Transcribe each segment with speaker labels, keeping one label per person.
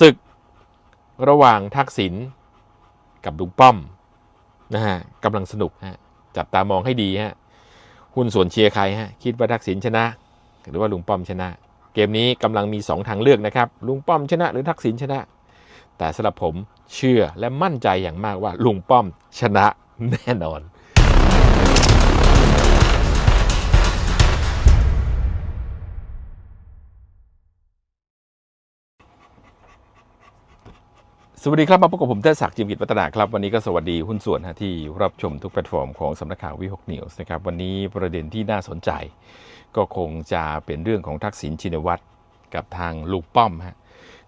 Speaker 1: ศึกระหว่างทักษิณกับลุงป้อมนะฮะกำลังสนุกฮะจับตามองให้ดีฮะหุ้นส่วนเชียร์ใครฮะคิดว่าทักษิณชนะ หรือว่าลุงป้อมชนะ เกมนี้กำลังมี 2 ทางเลือกนะครับลุงป้อมชนะ หรือทักษิณชนะ แต่สำหรับผมเชื่อและมั่นใจอย่างมากว่าลุงป้อมชนะแน่นอน สวัสดีครับ มาพบกับผมเทศศักดิ์จิมกิจวัฒนาครับ วันนี้ก็สวัสดีหุ้นส่วนฮะที่รับชมทุกแพลตฟอร์มของสำนักข่าววิหกนิวส์นะครับ วันนี้ประเด็นที่น่าสนใจ ก็คงจะเป็นเรื่องของทักษิณชินวัตรกับทางลุงป้อมฮะ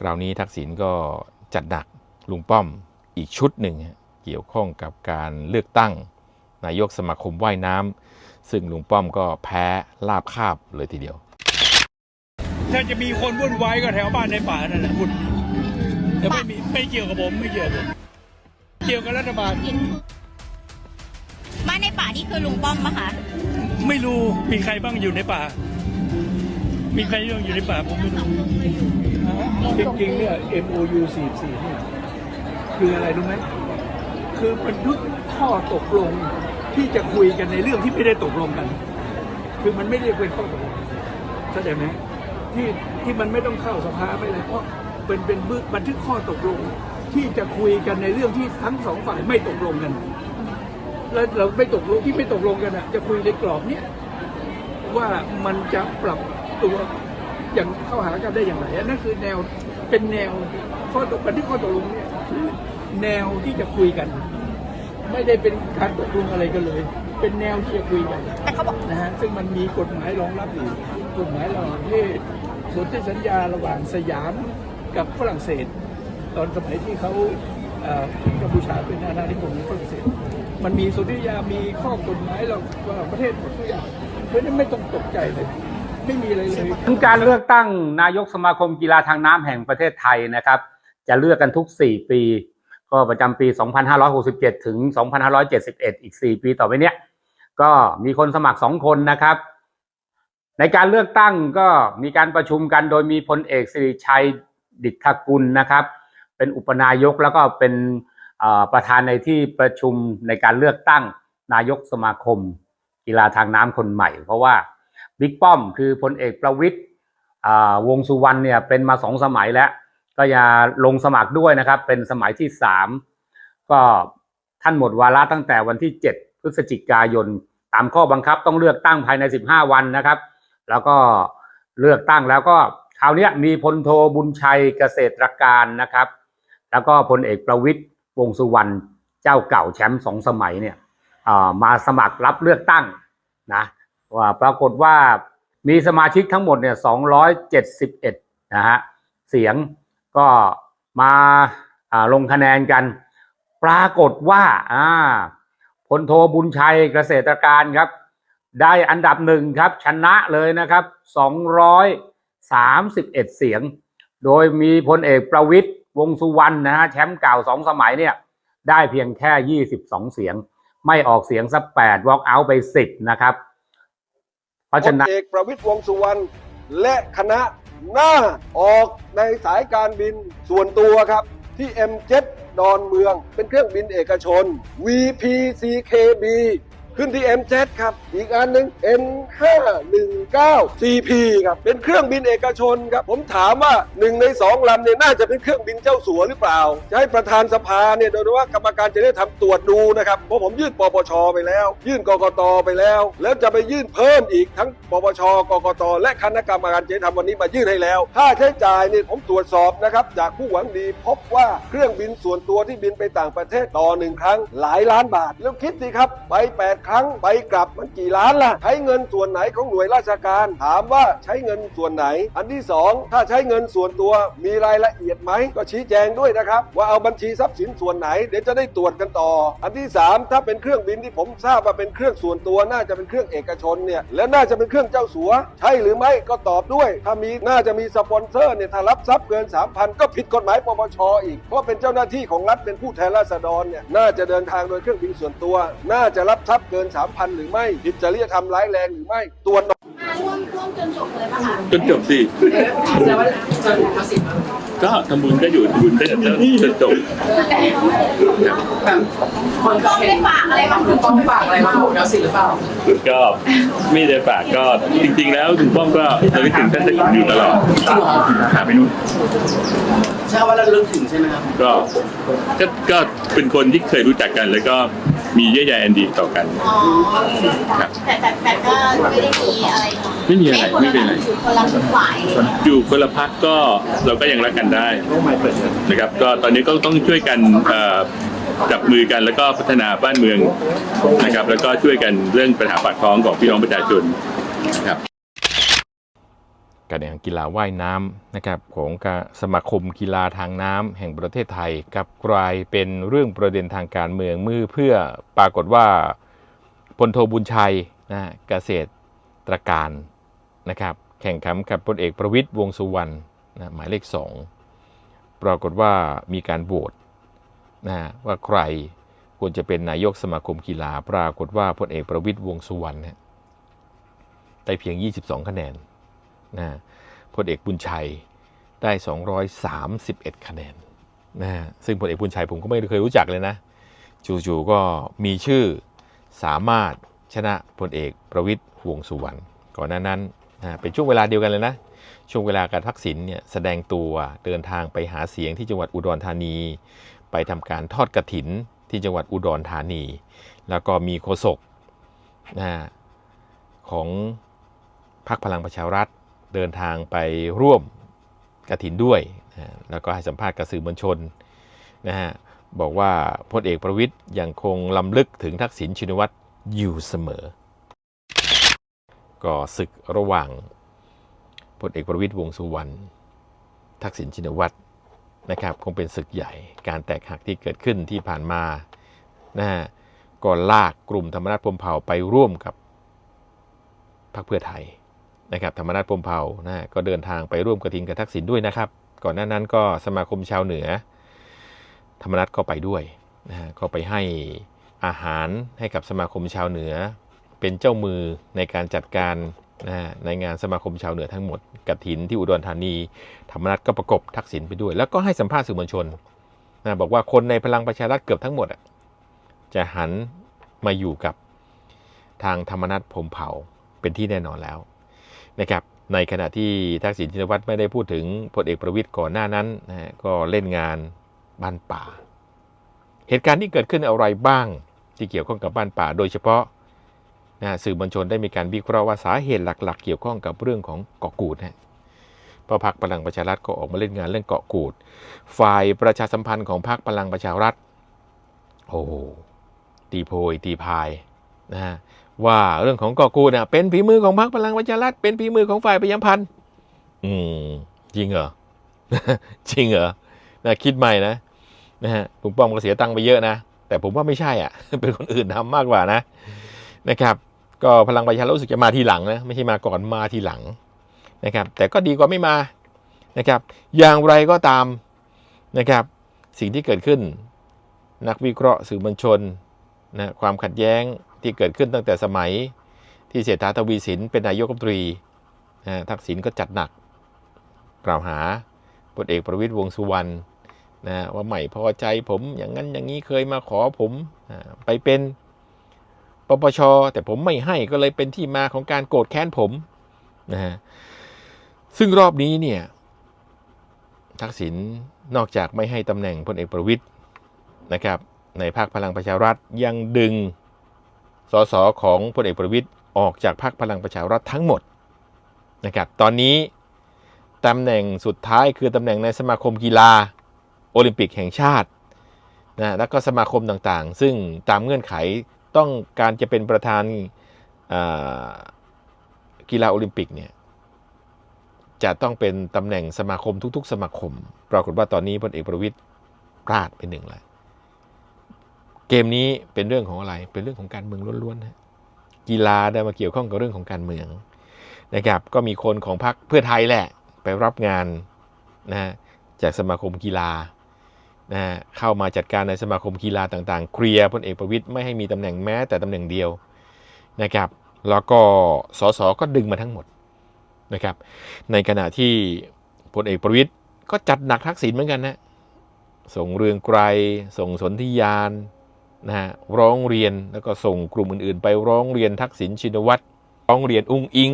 Speaker 1: คราวนี้ทักษิณก็จัดหนักลุงป้อมอีกชุดหนึ่งเกี่ยวข้องกับการเลือกตั้ง นายกสมาคมว่ายน้ำซึ่งลุงป้อมก็แพ้ลาบคาบเลยทีเดียว
Speaker 2: ถ้าจะมีคนวุ่นวายก็แถวบ้านในป่านั่นแหละวุ่น แต่ไม่มีไม่เกี่ยวกับผมไม่เกี่ยวกับผมเกี่ยวกับรัฐบาล
Speaker 3: บ้านในป่านี่คือลุงป้อมปะคะ
Speaker 2: ไม่รู้มีใครบ้างอยู่ในป่า มีใครบ้างอยู่ในป่าผมไม่รู้
Speaker 4: จริงๆเนี่ย MOU 44เนี่ยคืออะไรรู้ไหมคือบันทึกข้อตกลงที่จะคุยกันในเรื่องที่ไม่ได้ตกลงกัน คือมันไม่ได้เป็นข้อตกลงเข้าใจไหมที่ที่มันไม่ต้องเข้าสภาไปเลยเพราะ เป็นเป็นบันทึกข้อตกลงที่จะคุยกันในเรื่องที่ทั้งสองฝ่ายไม่ตกลงกัน แล้วเราไม่ตกลงที่ไม่ตกลงกันอะ จะคุยในกรอบเนี้ยว่ามันจะปรับตัวอย่างเข้าหากันได้อย่างไรอันนั่นคือแนวเป็นแนวข้อตกบันทึกข้อตกลงเนี่ยคือแนวที่จะคุยกัน ไม่ได้เป็นการตกลงอะไรกันเลย เป็นแนวที่จะคุยกัน
Speaker 3: แต่เขาบอก
Speaker 4: นะฮะซึ่งมันมีกฎหมายรองรับอยู่กฎหมายระหว่างประเทศสนธิสัญญาระหว่างสยาม กับฝรั่งเศส ตอนสมัยที่เขากัมพูชาเป็นอาณานิคมของฝรั่งเศส มันมีสนธิสัญญามีข้อกฎหมายระหว่างประเทศหมดทุกอย่างเพราะนั้นไม่ต้องตกใจเลยไม่มีอะไรเลย
Speaker 5: ถึงการเลือกตั้งนายกสมาคมกีฬาทางน้ำแห่งประเทศไทยนะครับ จะเลือกกันทุก 4 ปี ก็ประจำปี 2567 ถึง 2571 อีก 4 ปีต่อไปเนี้ยก็มีคนสมัคร 2 คนนะครับ ในการเลือกตั้งก็มีการประชุมกันโดยมีพลเอกสิริชัย ดิษฐกุลนะครับ เป็นอุปนายกแล้วก็เป็นประธานในที่ประชุมในการเลือกตั้งนายกสมาคม กีฬาทางน้ำคนใหม่ เพราะว่าบิ๊กป้อมคือพลเอกประวิตยอ่าวงสุวรรณเนี่ยเป็นมาสองสมัยแล้ว ก็อย่าลงสมัครด้วยนะครับ เป็นสมัยที่สามก็ท่านหมดวาระตั้งแต่วันที่ 7 พฤศจิกายน ตามข้อบังคับต้องเลือกตั้งภายใน 15 วันนะครับ แล้วก็เลือกตั้งแล้วก็ คราวนี้มีพลโทบุญชัยเกษตรการนะครับ แล้วก็พลเอกประวิตย์วงสุวรรณเจ้าเก่าแชมป์สองสมัยเนี่ยมาสมัครรับเลือกตั้งนะว่าปรากฏว่ามีสมาชิกทั้งหมดเนี่ย271นะฮะเสียงก็มาลงคะแนนกัน ปรากฏว่าอ่าพลโทบุญชัยเกษตรการครับ ได้อันดับหนึ่งครับชนะเลยนะครับ 31 เสียง โดยมีพลเอกประวิตย์วงสุวรรณนะฮะแชมป์เก่าสองสมัยเนี่ยได้เพียงแค่ 22 เสียง ไม่ออกเสียงสัก8 walk out ไป 10 นะครับ เพราะฉะนั้น
Speaker 6: พลเอกประวิตย์วงสุวรรณและคณะหน้าออกในสายการบินส่วนตัวครับ ที่ M7 ดอนเมืองเป็นเครื่องบินเอกชน VPCKB ขึ้นที่ M7 ครับ อีกอันหนึ่ง N519 CP ครับ เป็นเครื่องบินเอกชนครับ ผมถามว่าหนึ่งในสองลำเนี่ยน่าจะเป็นเครื่องบินเจ้าสัวหรือเปล่า จะให้ประธานสภาเนี่ยโดยว่ากรรมการจะได้ทำตรวจดูนะครับ เพราะผมยื่นปปชไปแล้ว ยื่นกกตไปแล้ว แล้วจะไปยื่นเพิ่มอีกทั้งปปชกกตและคณะกรรมการจะทำวันนี้มายื่นให้แล้วค่าใช้จ่ายเนี่ยผมตรวจสอบนะครับจากผู้หวังดีพบว่าเครื่องบินส่วนตัวที่บินไปต่างประเทศต่อหนึ่งครั้งหลายล้านบาท แล้วคิดสิครับไป8ครั้งไปกลับมันกี่ล้านล่ะ ใช้เงินส่วนไหนของหน่วยราชการ ถามว่าใช้เงินส่วนไหน อันที่สองถ้าใช้เงินส่วนตัวมีรายละเอียดไหม ก็ชี้แจงด้วยนะครับ ว่าเอาบัญชีทรัพย์สินส่วนไหนเดี๋ยวจะได้ตรวจกันต่อ อันที่สามถ้าเป็นเครื่องบินที่ผมทราบว่าเป็นเครื่องส่วนตัวน่าจะเป็นเครื่องเอกชนเนี่ยแล้วน่าจะเป็นเครื่องเจ้าสัว ใช่หรือไม่ก็ตอบด้วย ถ้ามีน่าจะมีสปอนเซอร์เนี่ยถ้ารับทรัพย์เกิน 3,000 ก็ผิดกฎหมายปปชอีกเพราะเป็นเจ้าหน้าที่ของรัฐเป็นผู้แทนราษฎรเนี่ยน่าจะเดินทางโดยเครื่องบินส่วนตัว น่าจะรับทรัพย์เกิน 3,000 หรือไม่ผิดจริยธรรมร้ายแรงหรือไม่ตรวจ
Speaker 3: ร่วมร่วมจนจบเลยป่ะคะ
Speaker 7: จนจบสิก็ทำบุญก็อยู่บุญได้จนจนจบ
Speaker 3: คุณก้องได้ฝากอะไรบ้างคุณก้องได้ฝากอะไรบ้าง
Speaker 7: ก็ไม่ได้ฝากก็จริง ๆ แล้วคุณป้อมก็ระลึกถึงท่านตะกินอยู่ตลอดหาไปนู่น
Speaker 8: ใช่ว่าเราลึกถึงใช่ไหมครับ
Speaker 7: ก็ก็ก็เป็นคนที่เคยรู้จักกันแล้วก็ มีเยื่อใยอันดีต่อกัน
Speaker 3: อ๋อ
Speaker 7: ครับ
Speaker 3: แต่แต่แต่ก็ไม่ได้มีอะไร
Speaker 7: ไม่มีอะไรไม่เป็นไร
Speaker 3: อยู่คนละฝ่ายอะไรอย่างเงี้ย
Speaker 7: อยู่คนละพักก็เราก็ยังรักกันได้นะครับก็ตอนนี้ก็ต้องช่วยกันเอ่อจับมือกันแล้วก็พัฒนาบ้านเมืองนะครับ แล้วก็ช่วยกันเรื่องปัญหาปากท้องของพี่น้องประชาชนครับ
Speaker 1: การแข่งขันกีฬาว่ายน้ำนะครับของสมาคมกีฬาทางน้ำแห่งประเทศไทยกับกลายเป็นเรื่องประเด็นทางการเมืองมือเพื่อปรากฏว่าพลโทบุญชัยนะเกษตรตรการนะครับแข่งขันกับพลเอกประวิตยวงสุวรรณนะหมายเลขสองปรากฏว่ามีการโหวตนะว่าใครควรจะเป็นนายกสมาคมกีฬา ปรากฏว่าพลเอกประวิตยวงสุวรรณได้เพียง 22 คะแนน นะพลเอกบุญชัยได้ 231 คะแนนนะซึ่งพลเอกบุญชัยผมก็ไม่เคยรู้จักเลยนะ จู่ๆก็มีชื่อสามารถชนะพลเอกประวิตยวงสุวรรณก่อนหน้านั้นนะเป็นช่วงเวลาเดียวกันเลยนะ ช่วงเวลาการทักษิณเนี่ยแสดงตัวเดินทางไปหาเสียงที่จังหวัดอุดรธานี ไปทำการทอดกระถินที่จังหวัดอุดรธานี แล้วก็มีโฆษกนะของพรรคพลังประชารัฐ เดินทางไปร่วมกระถินด้วยนะแล้วก็ให้สัมภาษณ์กับสื่อมวลชนนะฮะบอกว่าพลเอกประวิทย์ยังคงลำลึกถึงทักษิณชินวัตรอยู่เสมอ ก็ศึกระหว่างพลเอกประวิทย์วงสุวรรณทักษิณชินวัตรนะครับคงเป็นศึกใหญ่การแตกหักที่เกิดขึ้นที่ผ่านมานะฮะก็ลากกลุ่มธรรมนัฐพรมเผ่าไปร่วมกับพรรคเพื่อไทย นะครับธรรมนัฐพรมเผ่านะก็เดินทางไปร่วมกระถินกับทักษิณด้วยนะครับ ก่อนหน้านั้นก็สมาคมชาวเหนือ ธรรมนัฐก็ไปด้วยนะฮะก็ไปให้อาหารให้กับสมาคมชาวเหนือ เป็นเจ้ามือในการจัดการนะในงานสมาคมชาวเหนือทั้งหมดกระถินที่อุดรธานี ธรรมนัฐก็ประกบทักษิณไปด้วย แล้วก็ให้สัมภาษณ์สื่อมวลชนนะบอกว่าคนในพลังประชารัฐเกือบทั้งหมดจะหันมาอยู่กับทางธรรมนัฐพรมเผ่าเป็นที่แน่นอนแล้ว นะครับในขณะที่ทักษิณชินวัตรไม่ได้พูดถึงพลเอกประวิตยก่อนหน้านั้นนะก็เล่นงานบ้านป่า เหตุการณ์ที่เกิดขึ้นอะไรบ้างที่เกี่ยวข้องกับบ้านป่า โดยเฉพาะนะสื่อมวลชนได้มีการวิเคราะห์ว่าสาเหตุหลักๆ เกี่ยวข้องกับเรื่องของเกาะกูดฮะพระพรรคพลังประชารัฐก็ออกมาเล่นงานเรื่องเกาะกูด ฝ่ายประชาสัมพันธ์ของพรรคพลังประชารัฐโอ้โหตีโพยตีพาย นะฮะว่าเรื่องของกาะกูเนี่ยเป็นฝีมือของพรรคพลังประชารัฐเป็นฝีมือของฝ่ายพยามพันธ์อืมจริงเหรอ จริงเหรอนะคิดใหม่นะนะฮะลุงป้อมก็เสียตังค์ไปเยอะนะ แต่ผมว่าไม่ใช่อะ เป็นคนอื่นทำมากกว่านะ นะครับ ก็พลังประชารัฐรู้สึกจะมาทีหลังนะไม่ใช่มาก่อนมาทีหลังนะครับ แต่ก็ดีกว่าไม่มานะครับ อย่างไรก็ตามนะครับ สิ่งที่เกิดขึ้น นักวิเคราะห์สื่อมวลชนนะความขัดแย้ง ที่เกิดขึ้นตั้งแต่สมัยที่เศรษฐาทวีสินเป็นนายกรัฐมนตรีนะทักษิณก็จัดหนัก กล่าวหาพลเอกประวิตยวงสุวรรณนะว่าไม่พอใจผมอย่างนั้นอย่างนี้เคยมาขอผมไปเป็นปปช แต่ผมไม่ให้ก็เลยเป็นที่มาของการโกรธแค้นผมนะฮะซึ่งรอบนี้เนี่ยทักษิณนอกจากไม่ให้ตำแหน่งพลเอกประวิตยนะครับในภาคพลังประชารัฐยังดึง สสของพลเอกประวิตยออกจากพรรคพลังประชารัฐทั้งหมดนะครับตอนนี้ตำแหน่งสุดท้ายคือตำแหน่งในสมาคมกีฬาโอลิมปิกแห่งชาตินะแล้วก็สมาคมต่างๆ ซึ่งตามเงื่อนไขต้องการจะเป็นประธานกีฬาโอลิมปิกเนี่ยจะต้องเป็นตำแหน่งสมาคมทุก ๆ สมาคม ปรากฏว่าตอนนี้พลเอกประวิตยพลาดไปหนึ่งเลย เกมนี้เป็นเรื่องของอะไร เป็นเรื่องของการเมืองล้วนๆนะกีฬาได้มาเกี่ยวข้องกับเรื่องของการเมืองนะครับ ก็มีคนของพรรคเพื่อไทยแหละ ไปรับงานนะฮะจากสมาคมกีฬานะฮะเข้ามาจัดการในสมาคมกีฬาต่างๆ เคลียร์พลเอกประวิตยไม่ให้มีตำแหน่งแม้แต่ตำแหน่งเดียวนะครับ แล้วก็สสก็ดึงมาทั้งหมดนะครับ ในขณะที่พลเอกประวิตยก็จัดหนักทักษิณเหมือนกันนะส่งเรืองไกรส่งสนธิยาน นะฮะร้องเรียนแล้วก็ส่งกลุ่มอื่นๆ ไปร้องเรียนทักษิณชินวัตรร้องเรียนอุ้งอิง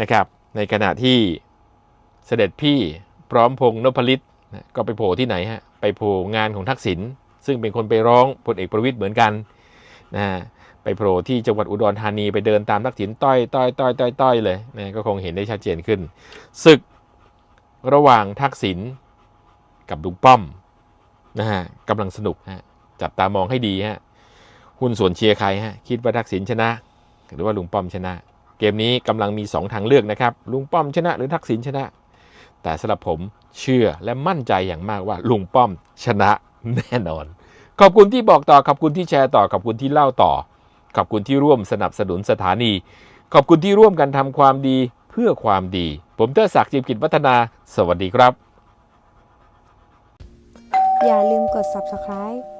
Speaker 1: นะครับ ในขณะที่เสด็จพี่พร้อมพงษ์นพลิตนะก็ไปโผล่ที่ไหนฮะไปโผล่งานของทักษิณซึ่งเป็นคนไปร้องพลเอกประวิตยเหมือนกันนะฮะไปโผล่ที่จังหวัดอุดรธานีไปเดินตามทักษิณต้อยต้อยต้อยต้อยต้อยเลยนะก็คงเห็นได้ชัดเจนขึ้นศึกระหว่างทักษิณกับลุงป้อมนะฮะกำลังสนุกฮะ จับตามองให้ดีฮะหุ้นส่วนเชียร์ใครฮะคิดว่าทักษิณชนะ หรือว่าลุงป้อมชนะ เกมนี้กำลังมี 2 ทางเลือกนะครับ ลุงป้อมชนะ หรือทักษิณชนะ แต่สำหรับผมเชื่อและมั่นใจอย่างมากว่าลุงป้อมชนะแน่นอน ขอบคุณที่บอกต่อขอบคุณที่แชร์ต่อขอบคุณที่เล่าต่อ ขอบคุณที่ร่วมสนับสนุนสถานี ขอบคุณที่ร่วมกันทำความดีเพื่อความดี ผมเตอร์ศักดิ์จิมกิจวัฒนา สวัสดีครับ
Speaker 9: อย่าลืมกด subscribe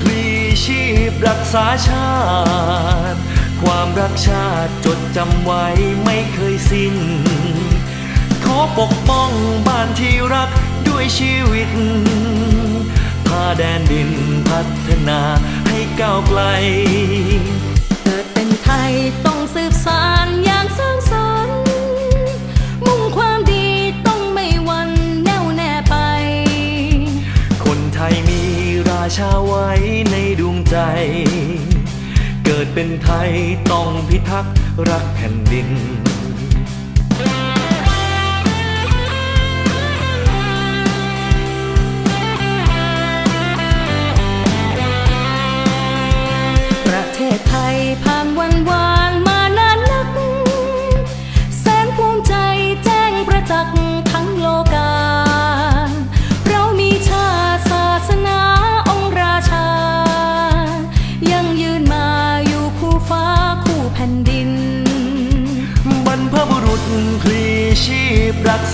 Speaker 10: พลีชีพรักษาชาติ ความรักชาติจดจำไว้ไม่เคยสิ้น ขอปกป้องบ้านที่รักด้วยชีวิต พาแดนดินพัฒนาให้ก้าวไกล
Speaker 9: เกิดเป็นไทยต้องสืบสานอย่างสร้างส
Speaker 10: ชาไว้ในดวงใจ เกิดเป็นไทยต้องพิทักษ์รักแผ่นดิน
Speaker 9: ประเทศไทยผ่านวันวา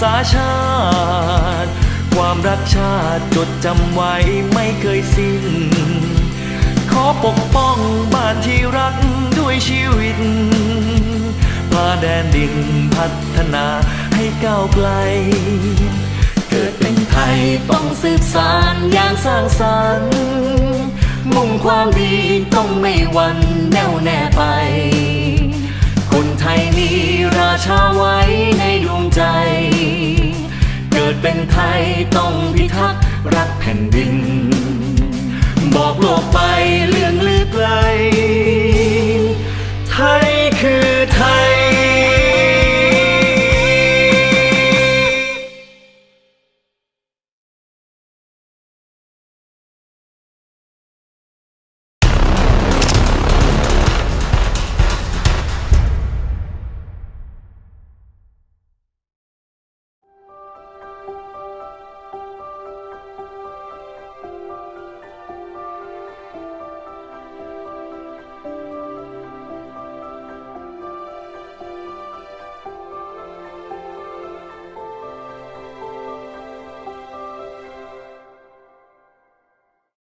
Speaker 9: ษาชาติ ค
Speaker 10: วามรักชาติจดจำไว้ไม่เคยสิ้น ขอปกป้องบ้านที่รักด้วยชีวิตพาแดนดินพัฒนาให้ก้าวไกล เกิดเป็นไทยต้องสืบสานอย่างสร้างสรรค์ มุ่งความดีต้องไม่หวันแน่วแน่ไป คนไทยมีราชาไว้ ดวงใจ เกิดเป็นไทยต้องพิทักษ์รักแผ่นดิน บอกโลกไปเรื่องลือไกล ไทยคือไทย